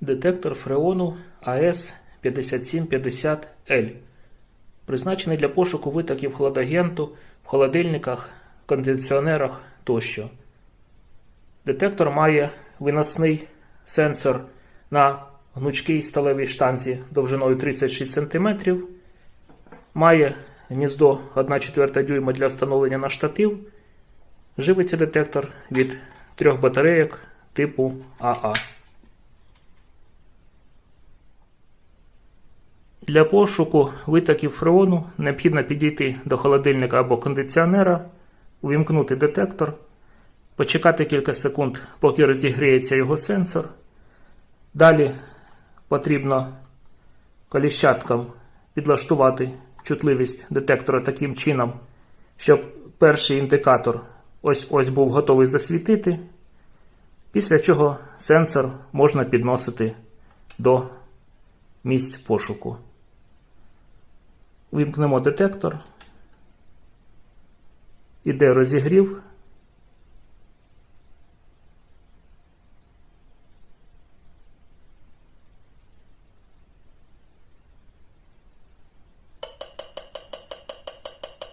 Детектор фреону АС5750L. Призначений для пошуку витоків хладагенту в холодильниках, кондиціонерах тощо. Детектор має виносний сенсор на гнучкій сталевій штанці довжиною 36 см. Має гніздо 1,4 дюйма для встановлення на штатив. Живиться детектор від трьох батарейок типу АА. Для пошуку витоків фреону необхідно підійти до холодильника або кондиціонера, увімкнути детектор, почекати кілька секунд, поки розігріється його сенсор. Далі потрібно коліщаткам підлаштувати чутливість детектора таким чином, щоб перший індикатор ось ось був готовий засвітити, після чого сенсор можна підносити до місць пошуку. Вимкнемо детектор. Іде розігрів.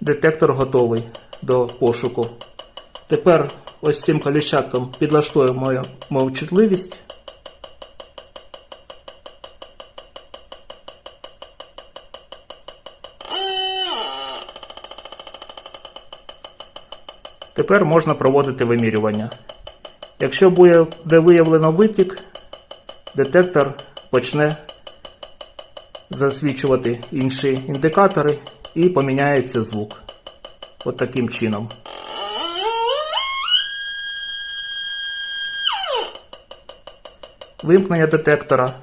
Детектор готовий до пошуку. Тепер ось цим коліщатком підлаштуємо мою чутливість. Тепер можна проводити вимірювання. Якщо буде виявлено витік, детектор почне засвічувати інші індикатори і поміняється звук. От таким чином. Вимкнення детектора